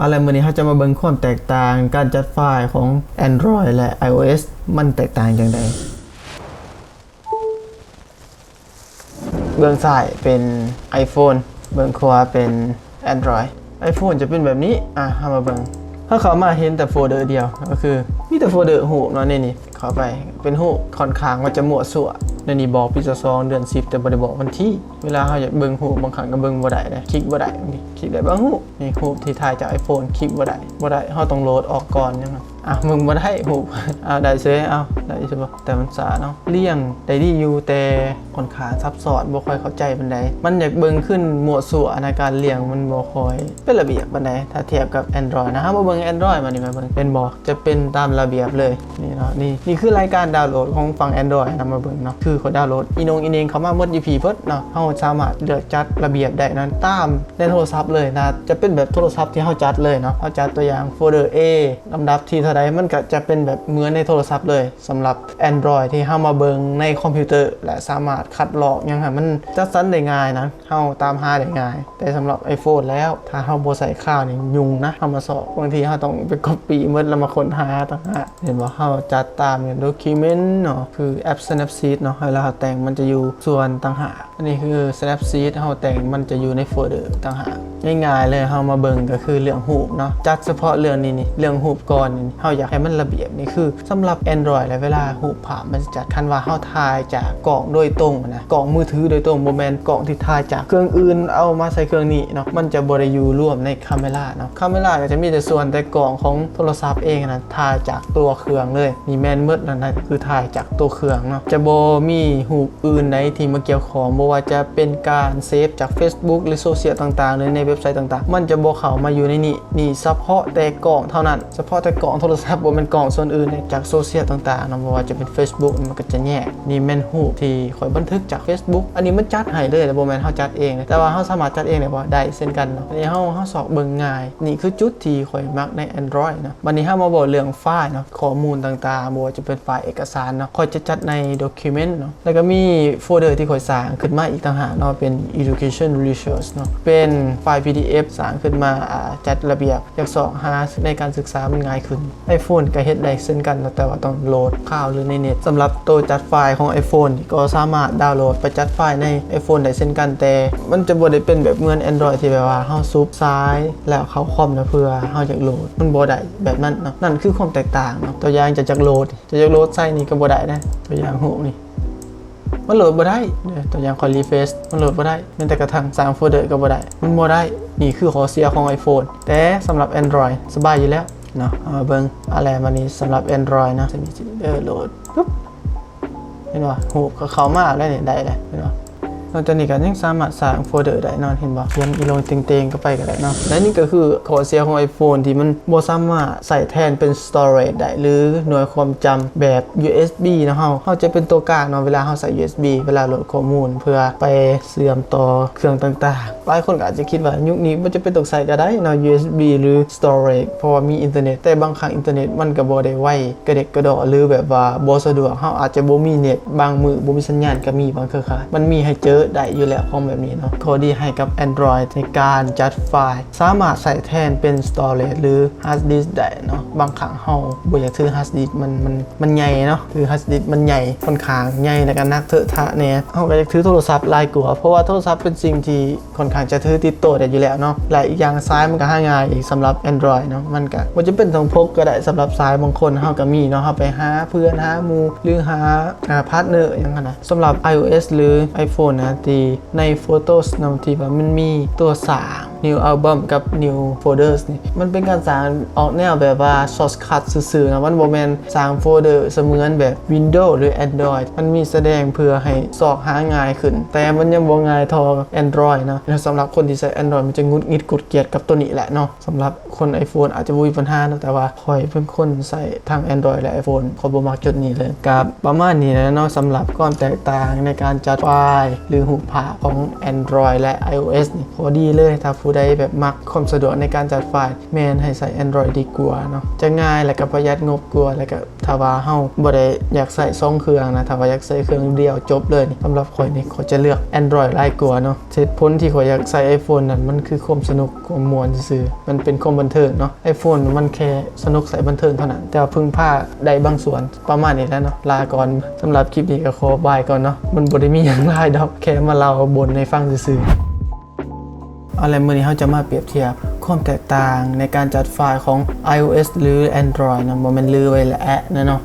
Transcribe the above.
อะไรมือนี้เขาจะมาเบิ่งความแตกต่างการจัดไฟล์ของ Android และ iOS มันแตกต่างอย่างไรเบื้องซ้ายเป็น iPhone เบื้องขวาเป็น Android iPhone จะเป็นแบบนี้ อะเข้ามาเบิ่งถ้าเขามาเห็นแต่โฟลเดอร์เดียว ก็คือมีแต่โฟลเดอร์หูเนาะนี่นี่เข้าไปเป็นหูค่อนข้างว่าจะมั่วสั่ว ในนี่บอกปีซองเดือนสิบแต่บ่ไดบอกวันที่เวลาเขาอยากเบิ้งหูบางครั้งก็เบิ้งบ่ได้เลยคลิกบ่ได้คลิกได้บ้างหูนี่หูปที่ถ่ายจากไอโฟนคลิกบ่ได้บ่ได้เขาต้องโหลดออกก่อนยังไง อะมึงบ่ได้หูปอ่าได้เซยเอาได้ใช่ปะแต่มันสาเนาะเลี่ยงได้ดีอยู่แต่ค่อนข้างซับซ้อนบ่ค่อยเข้าใจปานใดมันอยากเบิ่งขึ้นมั่วสั่วในการเลี่ยงมันบ่ค่อยเป็นระเบียบปานใดถ้าเทียบกับ Android นะฮะมาเบิ่ง Android มานี่มาเบิ่งเป็นบ่จะเป็นตามระเบียบเลยนี่เนาะนี่นี่คือรายการดาวน์โหลดของฝั่ง Android นำมาเบิ่งเนาะคือเขาดาวน์โหลดอีนงอีเนงเขามาหมด EP เพิ่นเนาะเฮาสามารถเลือกจัดระเบียบได้นั้นตามในโทรศัพท์เลยนะจะเป็นแบบโทรศัพท์ที่เฮาจัดเลยเนาะเฮาจัดตัวอย่างโฟลเดอร์ A ลำดับที่เท่าใดมันก็จะเป็นแบบเหมือนในโทรศัพท์เลยสำหรับ Android ที่เฮามาเบิงในคอมพิวเตอร์ และสามารถคัดลอกยังไงมันจัดสรรได้ง่ายนะเฮาตามหาได้ง่าย แต่สำหรับ iPhone แล้วถ้าเฮาบ่ใส่ข้าวนี่ยุ่งนะเฮามาสอบบางทีเฮาต้องไป copy หมดแล้วมาค้นหาต่างหากเห็นว่าเฮาจัดตามอย่าง document เนาะคือแอป Snapseed เนาะเวลาเราแต่งมันจะอยู่ส่วนต่างหากอันนี้คือ Snapseed เฮาแต่งมันจะอยู่ในโฟลเดอร์ต่างหากง่ายๆเลยเฮามาเบิงก็คือเรื่องหูปเนาะจัดเฉพาะเรื่องนี้นี่เรื่องหูปก่อนนี่เฮาอยากให้มันระเบียบนี่คือสำหรับ Android แล้วเวลาหูปภามันจะจัดคันว่าเฮาถ่ายจากกล่องโดยตรงนะกล่องมือถือโดยตรงบ่แม่นกล่องที่ถ่ายจากเครื่องอื่นเอามาใส่เครื่องนี้เนาะมันจะบ่ได้อยู่ร่วมในคาเมราเนาะคาเมราจะมีแต่ส่วนแต่กล่องของโทรศัพท์เองนะถ่ายจากตัวเครื่องเลยนี่แมนหมดนั่นนะคือถ่ายจากตัวเครื่องเนาะจะบ่มีหูอื่นใดที่มาเกี่ยวข้องบ่ว่าจะเป็นการเซฟจาก Facebook หรือโซเชียลต่างๆหรือในเว็บไซต์ต่างๆ มันจะบ่เข้ามาอยู่ในนี้นี่เฉพาะแต่กล่องเท่านั้นเฉพาะแต่กล่องโทรรศัพท์บ่แม่นกล่องส่วนอื่นจากโซเชียลต่างๆนะบ่ว่าจะเป็น Facebook มันก็จะแยกนี่แม่นหูที่ข่อยบันทึกจาก Facebook อันนี้มันจัดให้เลยแต่บ่แมนเฮาจัดเองนะแต่ว่าเฮาสามารถจัดเองได้บ่ได้เช่นกันเนาะอันนี้เฮาเฮาสอบเบิ่งง่าย นี่คือจุดที่ข่อยมักใน Android เนะวันนี้เฮามาบอกเรื่องไฟล์เนาะข้อมูลต่างๆบว่าจะเป็นไฟล์เอกสารเนาะข่อยจะจัดใน document เนาะแล้วก็มีโฟลเดอร์ที่ข่อยสร้างขึ้นมาอีกต่างหากเนาะเป็น education research เนาะเป็นไฟล์ PDF สร้างขึ้นมาอ่าจัดระเบียบอยากสอบหาในการศึกษามันง่ายขึ้น iPhone ก็เฮ็ดได้เช่นกัน แต่ว่าต้องโหลดข้าวหรือในเน็ตสำหรับตัวจัดไฟล์ของ iPhone นี่ก็สามารถดาวน์โหลดไปจัดไฟล์ใน iPhone ได้เช่นกันแต่ มันจะบ่ได้เป็นแบบเหมือน Android ที่แบบว่าเฮาซุปซ้ายแล้วเขาคอมนะเพื่อเฮาอยากโหลดมันบ่ได้แบบนั้นเนาะนั่นคือความแตกต่างเนาะตัวอย่างจะจักโหลด จะจักโหลดไส้นี่ก็บ่ได้นะตัวอย่างหูนี่มันโหลดบ่ได้เนี่ยตัวอย่างคอยรีเฟซมันโหลดบ่ได้แม้แต่กระทั่งสร้างโฟลเดอร์ก็บ่ได้ มันบ่ได้ นี่คือข้อเสียของ iPhone แต่สำหรับ Android สบายอยู่แล้ว เนาะเอามาเบิ่งอะไรมานี้สำหรับ Android นะจะมีเออโหลดปุ๊บเห็นป่ะหูก็เข้ามาแล้วเนี่ยได้เลยเห็นป่ะ นอกจากนี้ก็ยังสามารถสร้างโฟลเดอร์ได้นอนเห็นบ่เขียนอีลงเต็งๆก็ไปก็ได้เนาะและนี่ก็คือข้อเสียของ iPhone ที่มันบ่สามารถใส่แทนเป็น storage ได้หรือหน่วยความจำแบบ USB นะเฮาเฮาจะเป็นตัวกลางเนาะเวลาเฮาใส่ USB เวลาโหลดข้อมูล เพื่อไปเสื่อมต่อเครื่องต่างๆหลายคนก็อาจจะคิดว่ายุคนี้มันจะเป็นต้องใส่ก็ได้เนาะ USB หรือ storage เพราะว่ามีอินเทอร์เน็ตแต่บางครั้งอินเทอร์เน็ตมันก็บ่ได้ไวกระเด็กกระดอหรือแบบว่าบ่สะดวกเฮาอาจจะบ่มีเน็ตบางมือบ่มีสัญญาณก็มีบางเครือข่ายมันมีให้เจอได้อยู่แล้วของแบบนี้เนาะข้อดีให้กับ Android ในการจัดไฟล์ สามารถใส่แทนเป็น storage หรือ hard disk ได้เนาะบางครั้งเฮาบ่อยากถือ hard disk มันมันมันใหญ่เนาะถือ hard disk มันใหญ่ค่อนข้างใหญ่แล้วก็หนักเถอะทะเนี่ยเฮาก็อยากถือโทรศัพท์ลายกว่าเพราะว่าโทรศัพท์เป็นสิ่งที่ค่อนข้างจะถือติดตัวได้อยู่แล้วเนาะและอีกอย่างซ้ายมันก็หาง่ายอีกสำหรับ Android เนาะมันก็บ่จะเป็นต้องพกก็ได้สำหรับซ้ายบางคนเฮาก็มีเนาะเฮาไปหาเพื่อนหาหมู่หรือหาอ่าพาร์ทเนอร์อย่างนั้นนะสำหรับ iOS หรือ iPhone นะตีใน Photos นำที่ว่ามันมีตัวสาง New Album กับ New Folders นี่มันเป็นการสร้างออกแนวแบบว่า shortcut ซื่อๆนะมันบ่แมนสร้างโฟลเดอร์เสมือนแบบ Windows หรือ Android มันมีแสดงเพื่อให้สอกหาง่ายขึ้น แต่มันยังบ่ง่ายทอกับ Android นะแล้วสำหรับคนที่ใช้ Android มันจะงุดงิดกุดเกียดกับตัวนี้แหละเนาะสำหรับคน iPhone อาจจะบ่มีปัญหานะแต่ว่าคอยเป็นคนใส่ทาง Android และ iPhone ขอยบ่มักจุดนี้เลยกับประมาณนี้นะเนาะสำหรับความแตกต่างในการจัดไฟล์หรือหูภาของ Android และ iOS นี่พอดีเลยถ้าผู้ผู้ใดแบบมักความสะดวกในการจัดไฟล์แมนให้ใส่ Android ดีกว่าเนาะจะง่ายและก็ประหยัดงบกว่าแล้วก็ถ้าว่าเฮาบ่ได้อยากใส่สองเครื่องนะถ้าว่าอยากใส่เครื่องเดียวจบเลยสำหรับข่อยนี่ข่อยจะเลือก Android หลายกว่าเนาะเหตุผลที่ข่อยอยากใส่ iPhone นั่นมันคือความสนุกความมวลซื่อมันเป็นความบันเทิงเนาะ iPhone มันแค่สนุกใส่บันเทิงเท่านั้น แต่ว่าพึ่งพาได้บางส่วนประมาณนี้แล้วเนาะลาก่อนสำหรับคลิปนี้ก็ขอบายก่อนเนาะมันบ่ได้มีหยังหลายดอกแค่มาเล่าบนในฟังซื่อ อะไรมื่อนี้เขาจะมาเปรียบเทียบความแตกต่างในการจัดไฟล์ของ iOS หรือ Android นะบ่แมันลือไว้แหละนะเนาะ